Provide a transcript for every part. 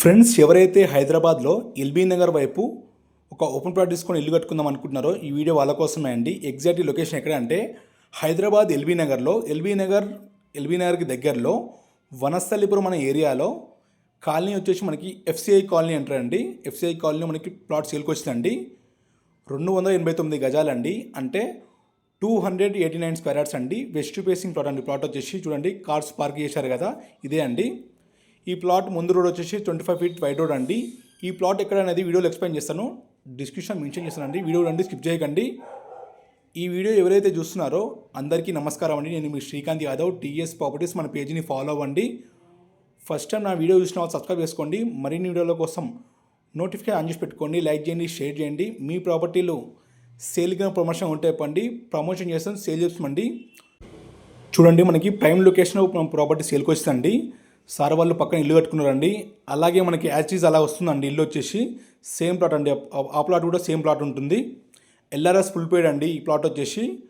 Friends ఎవరైతే హైదరాబాద్లో LB Nagar వైపు ఒక ఓపెన్ ప్లాట్ తీసుకొని ఇల్లు కట్టుకుందాం అనుకుంటున్నారో ఈ వీడియో వాళ్ళ కోసమే అండి. ఎగ్జాక్ట్ లొకేషన్ ఎక్కడ అంటే హైదరాబాద్ ఎల్బీ నగర్లో ఎల్బీ నగర్ ఎల్బీ నగర్కి దగ్గరలో వనస్థలిపురం అనే ఏరియాలో కాలనీ వచ్చేసి మనకి ఎఫ్సిఐ కాలనీ అంటారండి. ఎఫ్సిఐ కాలనీ మనకి ప్లాట్ సేల్కి వచ్చిందండి. రెండు వందల ఎనభై తొమ్మిది గజాలండి. అంటే two hundred eighty nine square yards అండి. వెస్ట్ ఫేసింగ్ ప్లాట్ అండి. ప్లాట్ వచ్చేసి చూడండి కార్స్ పార్క్ చేశారు కదా ఇదే అండి. ఈ ప్లాట్ ముందు రోడ్ వచ్చేసి twenty five feet wide road అండి. ఈ ప్లాట్ ఎక్కడ అనేది వీడియోలో ఎక్స్ప్లెయిన్ చేస్తాను. డిస్క్రిప్షన్ మెన్షన్ చేస్తానండి. వీడియో రండి స్కిప్ చేయకండి. ఈ వీడియో ఎవరైతే చూస్తున్నారో అందరికీ నమస్కారం అండి. నేను మీ శ్రీకాంత్ యాదవ్ టీఎస్ ప్రాపర్టీస్ మన పేజీని ఫాలో అవ్వండి. ఫస్ట్ టైం నా వీడియో చూసిన వాళ్ళు సబ్స్క్రైబ్ చేసుకోండి. మరిన్ని వీడియోల కోసం నోటిఫికేషన్ ఆన్ చేసి పెట్టుకోండి. లైక్ చేయండి షేర్ చేయండి. మీ ప్రాపర్టీలు సేల్గా ప్రమోషన్ ఉంటే చెప్పండి. ప్రమోషన్ చేస్తాం సేల్ చేస్తామండి. చూడండి మనకి ప్రైమ్ లొకేషన్ ప్రాపర్టీ సేల్కి వచ్చిందండి సార్ వాళ్ళు పక్కన ఇల్లు కట్టుకున్నారండి. అలాగే మనకి యాచీజ్ అలా వస్తుందండి ఇల్లు వచ్చేసి. సేమ్ ప్లాట్ అండి. ఆ- ప్లాట్ కూడా సేమ్ ప్లాట్ ఉంటుంది. ఎల్ఆర్ఎస్ ఫుల్ పేడ్ అండి ఈ ప్లాట్ వచ్చేసి.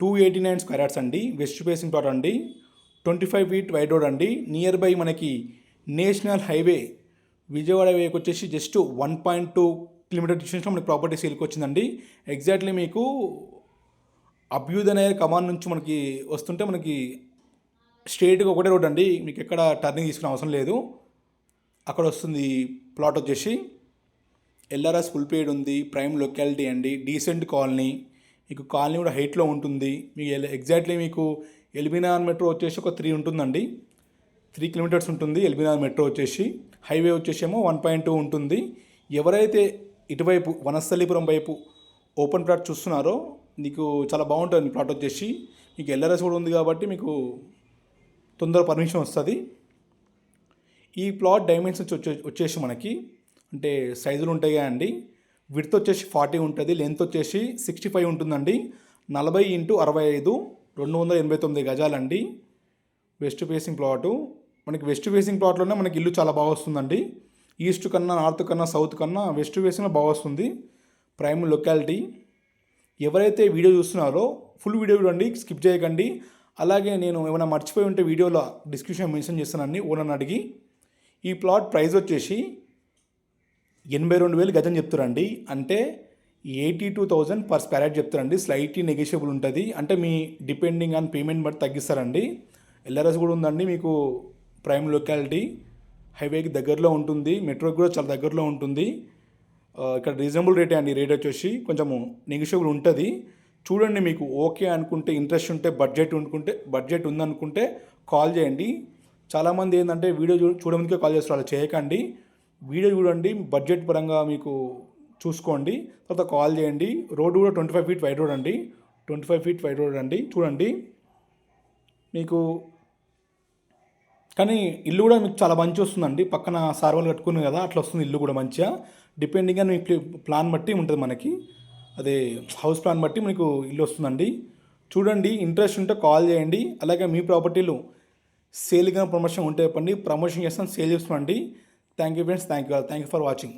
Two eighty nine square yards అండి. వెస్ట్ ఫేసింగ్ ప్లాట్ అండి. Twenty five feet wide road అండి. నియర్ బై మనకి నేషనల్ హైవే విజయవాడ హైవేకి వచ్చేసి just one point two kilometer డిస్టెన్స్లో మనకి ప్రాపర్టీ సేల్కి వచ్చిందండి. ఎగ్జాక్ట్లీ మీకు అభ్యుదయ కమాన్ నుంచి మనకి వస్తుంటే మనకి స్ట్రేట్గా ఒకటే రోడ్ అండి. మీకు ఎక్కడ టర్నింగ్ తీసుకునే అవసరం లేదు. అక్కడ వస్తుంది ప్లాట్ వచ్చేసి ఎల్ఆర్ఎస్ ఫుల్ పేడ్ ఉంది. ప్రైమ్ లొకాలిటీ అండి. Decent colony. మీకు కాలనీ కూడా హైట్లో ఉంటుంది. మీకు ఎగ్జాక్ట్లీ మీకు ఎల్బీనార్ మెట్రో వచ్చేసి ఒక త్రీ ఉంటుందండి. త్రీ కిలోమీటర్స్ ఉంటుంది ఎల్బీనార్ మెట్రో వచ్చేసి. హైవే వచ్చేసేమో వన్ పాయింట్ టూ ఉంటుంది. ఎవరైతే ఇటువైపు వనస్థలీపురం వైపు ఓపెన్ ప్లాట్ చూస్తున్నారో మీకు చాలా బాగుంటుంది ప్లాట్ వచ్చేసి. మీకు ఎల్ఆర్ఎస్ కూడా ఉంది కాబట్టి మీకు తొందర పర్మిషన్ వస్తుంది. ఈ ప్లాట్ డైమెన్షన్స్ వచ్చే వచ్చేసి మనకి అంటే సైజులు ఉంటాయి అండి? విడ్త్ వచ్చేసి ఫార్టీ ఉంటుంది లెంత్ వచ్చేసి సిక్స్టీ ఫైవ్ ఉంటుందండి. నలభై ఇంటూ అరవై ఐదు రెండు వందల ఎనభై తొమ్మిది గజాలండి. వెస్ట్ ఫేసింగ్ ప్లాటు మనకి వెస్ట్ ఫేసింగ్ ప్లాట్లోనే మనకి ఇల్లు చాలా బాగా వస్తుందండి. ఈస్ట్ కన్నా నార్త్ కన్నా సౌత్ కన్నా వెస్ట్ ఫేసింగ్లో బాగా వస్తుంది. ప్రైమ్ లొకాలిటీ ఎవరైతే వీడియో చూస్తున్నారో ఫుల్ వీడియో చూడండి స్కిప్ చేయకండి. అలాగే నేను ఏమైనా మర్చిపోయి ఉంటే వీడియోలో డిస్క్రిప్షన్ మెన్షన్ చేస్తానండి ఓనర్ని అడిగి ఈ ప్లాట్ ప్రైస్ వచ్చేసి ఎనభై రెండు వేలు గజం చెప్తారండి. అంటే eighty two thousand per square yard చెప్తారండి. స్లైట్లీ నెగోషియబుల్ ఉంటుంది. అంటే మీ డిపెండింగ్ ఆన్ పేమెంట్ బట్టి తగ్గిస్తారండి. ఎల్ఆర్ఎస్ కూడా ఉందండి మీకు ప్రైమ్ లొకాలిటీ. హైవేకి దగ్గరలో ఉంటుంది. మెట్రోకి కూడా చాలా దగ్గరలో ఉంటుంది. ఇక్కడ రీజనబుల్ రేటే అండి. రేట్ వచ్చేసి కొంచెము నెగోషియబుల్ ఉంటుంది. చూడండి మీకు ఓకే అనుకుంటే ఇంట్రెస్ట్ ఉంటే బడ్జెట్ అనుకుంటే బడ్జెట్ ఉందనుకుంటే కాల్ చేయండి. చాలామంది ఏంటంటే వీడియో చూ చూడడానికి కాల్ చేస్తారు అలా చేయకండి. వీడియో చూడండి బడ్జెట్ పరంగా మీకు చూసుకోండి తర్వాత కాల్ చేయండి. రోడ్డు కూడా twenty five feet wide road అండి. Twenty five feet wide road అండి చూడండి. మీకు కానీ ఇల్లు కూడా మీకు చాలా మంచి వస్తుందండి. పక్కన సార్వాలు కట్టుకున్నారు కదా అట్లా వస్తుంది ఇల్లు కూడా మంచిగా. డిపెండింగ్ మీ ప్లాన్ బట్టి ఉంటుంది మనకి. అదే హౌస్ ప్లాన్ బట్టి మీకు ఇల్లు వస్తుందండి. చూడండి ఇంట్రెస్ట్ ఉంటే కాల్ చేయండి. అలాగే మీ ప్రాపర్టీలు సేల్గా ప్రమోషన్ ఉంటే చెప్పండి. ప్రమోషన్ చేస్తాం సేల్ చేస్తామండి. Thank you friends thank you thank you for watching